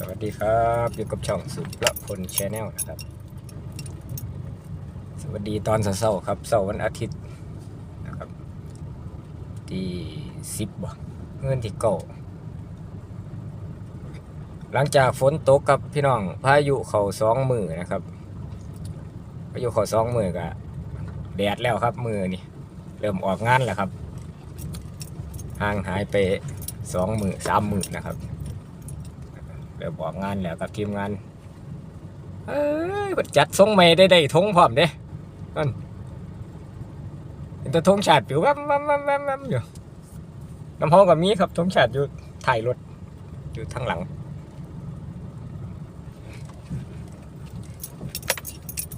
สวัสดีครับอยู่กับช่องสุประพลชาแนลนะครับ สวัสดีตอนเช้าๆครับเสาร์วันอาทิตย์นะครับที่สิบบ่เงินที่เก้าหลังจากฝนตกกับพี่น้องพายุเข่าสองมือนะครับพายุเข่าสองมือกะแดดแล้วครับมือนี่เริ่มออกงานแล้วครับห่างหายไปสองมือสามมือนะครับ เริ่มออกงานแล้วกับทีมงานเอ้ยจัดทรงใหม่ได้ได้ทงพร้อมเด้นั่นเห็นแต่ธงชาติปิวแวบแวบแวบแวบแวบอยู่น้ำห้องกับมีครับธงชาติอยู่ถ่ายรถอยู่ทางหลัง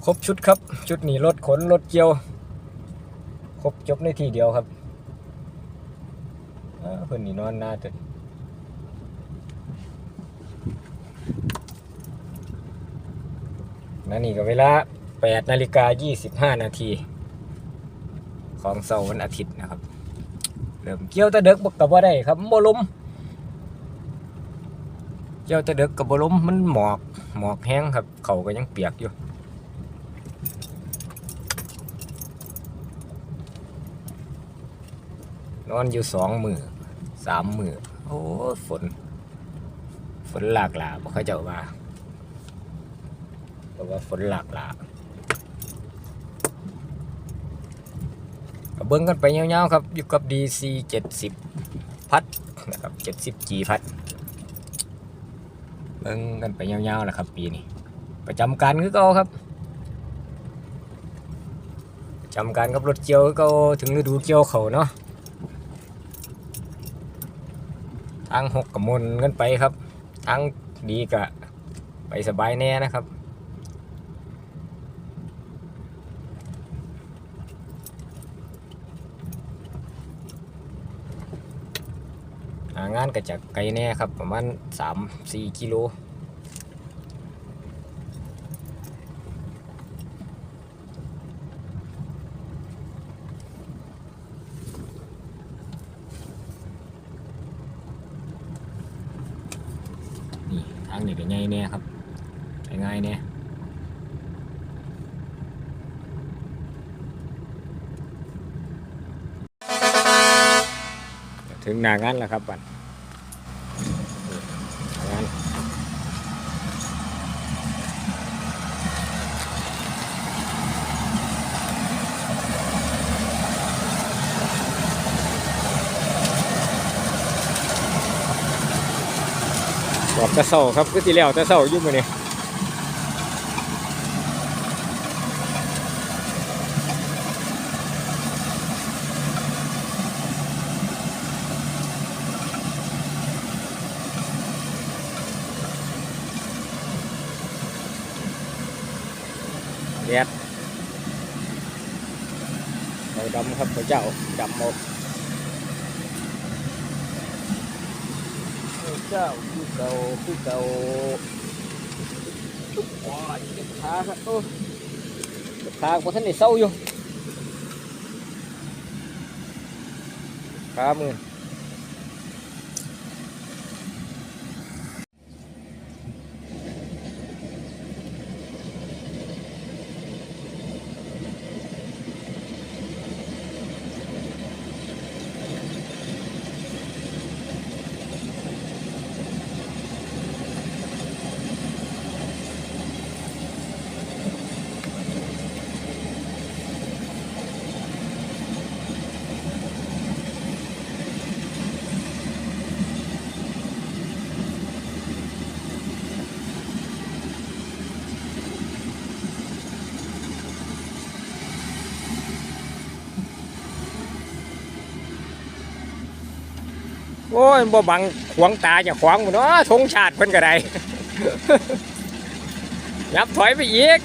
ครบชุดครับ ชุดหนีรถขนรถเกี่ยว ครบจบในทีเดียวครับเอ้อเพิ่นนี่นอนหน้าตึก นั่นนี่ก็เวลา8นาฬิกา25 นาที ของเสาร์วันอาทิตย์นะครับ เริ่มเกี่ยวตะเด็กบกกับว่าได้ครับบ่ลมเกี่ยวตะเด็กกับบ่ลมมันหมอกหมอกแห้งครับ เขาก็ยังเปียกอยู่นอนอยู่สองมือสามมือโอ้ฝน ฝนหลากหลาบ่เขาเจ้าว่า เพราะว่าฝนหลากหลากเบิ้งกันไปยาวๆครับ อยู่กับ DC 70 พัดนะครับ 70 G พัด เบิ้งกันไปยาวๆแหละครับ ปีนี้ ประจำการคือเก่าครับประจำการกับรถเกี่ยวก่าถึงฤดูเกี่ยวเขาเนาะทางหกกับมนกันไปครับทางดีกะไปสบายแน่นะครับ หานก็จากไกลแน่ครับ ประมาณ3-4กิโลนี่ทางนี้ก็ง่ายแน่ครับง่ายแน่ถึงหน้างานแล้วครับบัดนี่หน้างาน บอกจะเศร้าครับก็ที่แล้วจะเศร้าอยุ่งมาเนี่ยแดดเราดำครับพระเจ้าดำหมด พระเจ้าคือเก่าคือเก่าตุ๊กปอยเจ็บขาครับโอ้เจ็บขาคนท่านนี่เศร้าอยู่ขามือ โอ้ยบ่บังขวางตาจะขวางหมดเนาะธงชาติเพิ่นก็ได้ยับถอยไปอีก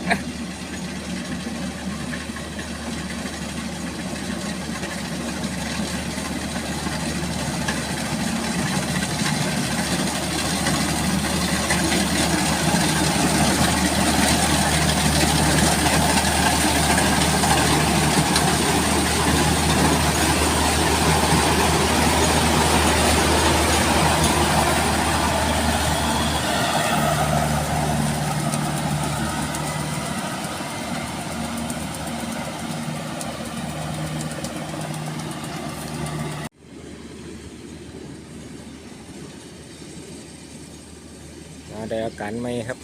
ได้อาการไหมครับ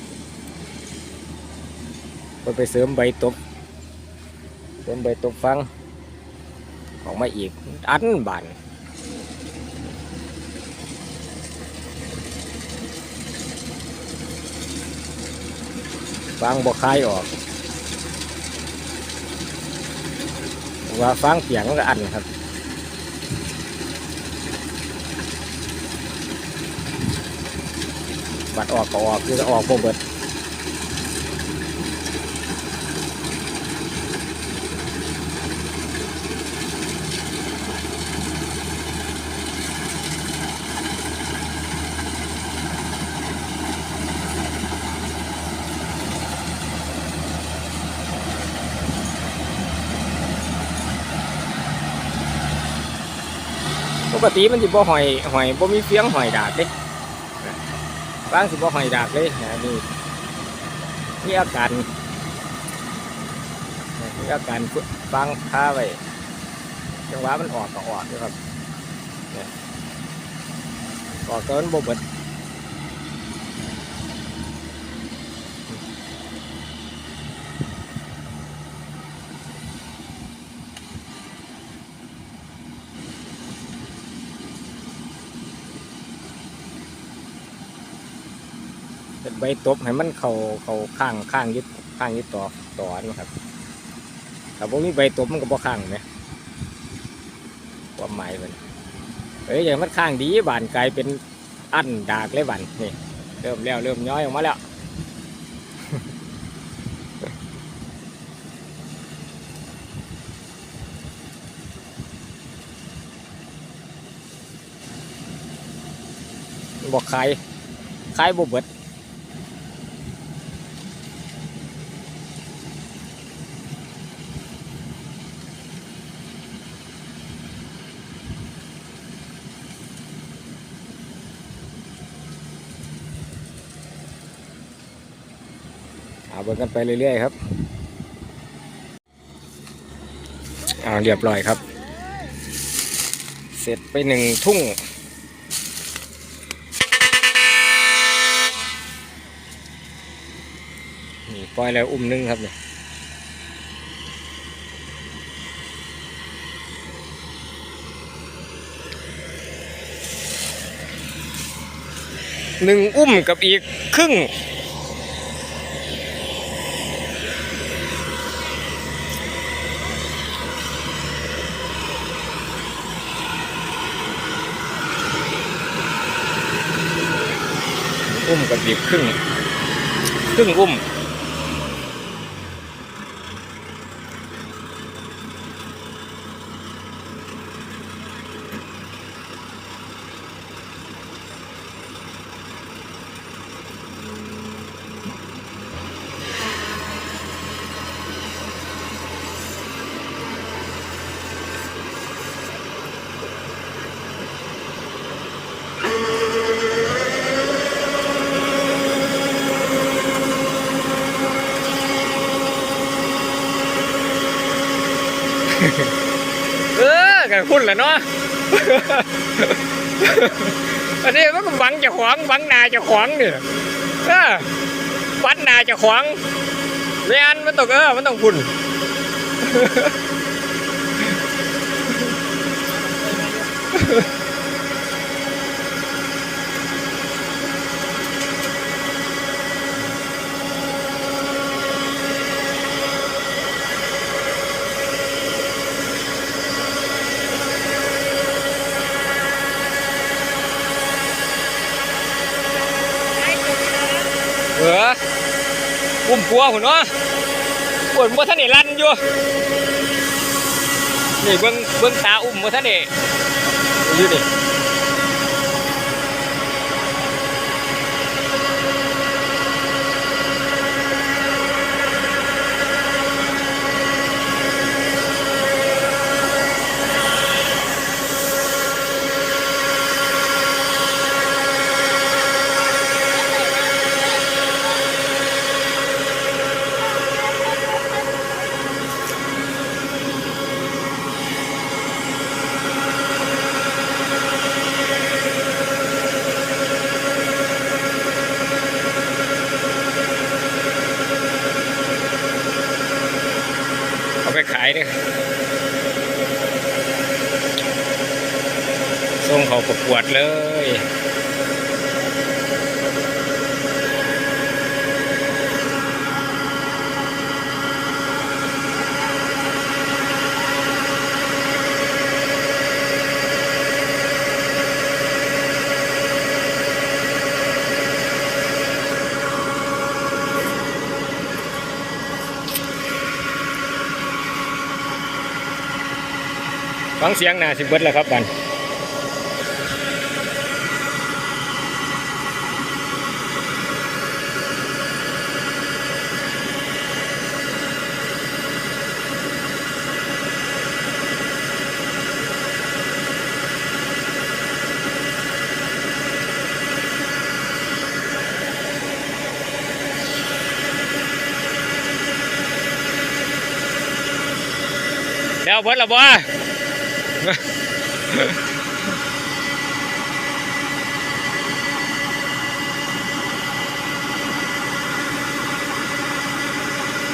ก็ไปเสริมใบตบเสริมใบตบฟัง ออกมาอีก อันบานฟังบกคายออก ว่าฟังเสียงก็อันครับ บัดออกก็ออกคือจะออกพวกเบิดปกติมันสิบ่หอยหอยบ่มีเฟียงหอยดากเด้ บางสิบ่หอยดากเลยนะนี่นี่อาการนี่อาการฟังคาไว้จังหวะมันออกก็ออกนะครับก่ออกก็มันบ่เบิด เป็นใบตบให้มันเขาเขาข้างข้างยึดข้างยึดต่อต่อนะครับถ้าบ่มีใบตบมันก็บ่ข้างไหมความหมายมันเอ้ยอย่างมันข้างดีบานกลายเป็นอันดากเลยบานนี่เริ่มแล้วเริ่มย้อยออกมาแล้วบอกขายขายบ่เบิด เบิ่งกันไปเรื่อยๆครับเอาเรียบร้อยครับ เสร็จไปหนึ่งทุ่งนี่ปล่อยแล้วอุ้มนึงครับเนี่ยหนึ่งอุ้มกับอีกครึ่ง อุ้มกับบีบครึ่ง ครึ่งอุ้ม เอ พุ่นคุณแหละเนาะ อันนี้มันก็หวังจะขวางหวังนาจะขวางเนี่ยวัดนาจะขวางไม่อันมันต้องเออมันต้องคุณเออ อุ้มปัวหุ่นวะปวดบ่ท่านได้ลั่นอยู่นี่เบื้องเบื้องตาอุ้มบ่ท่านได้อยู่นี่ ส่งเขาประกวดเลย ฟังเสียงหนาสิเบิดแล้วครับบัน เบิดแล้วบ่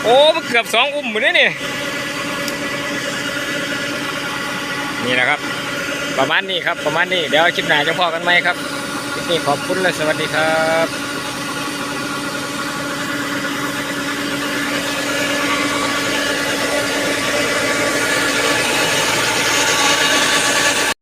โอ้เกือบสองอุ้มหมดเลยนี่นี่แหละครับ ประมาณนี้ครับประมาณนี้เดี๋ยวคลิปหน้าจะพอกันไหมครับคลิปนี้ขอบคุณและสวัสดีครับ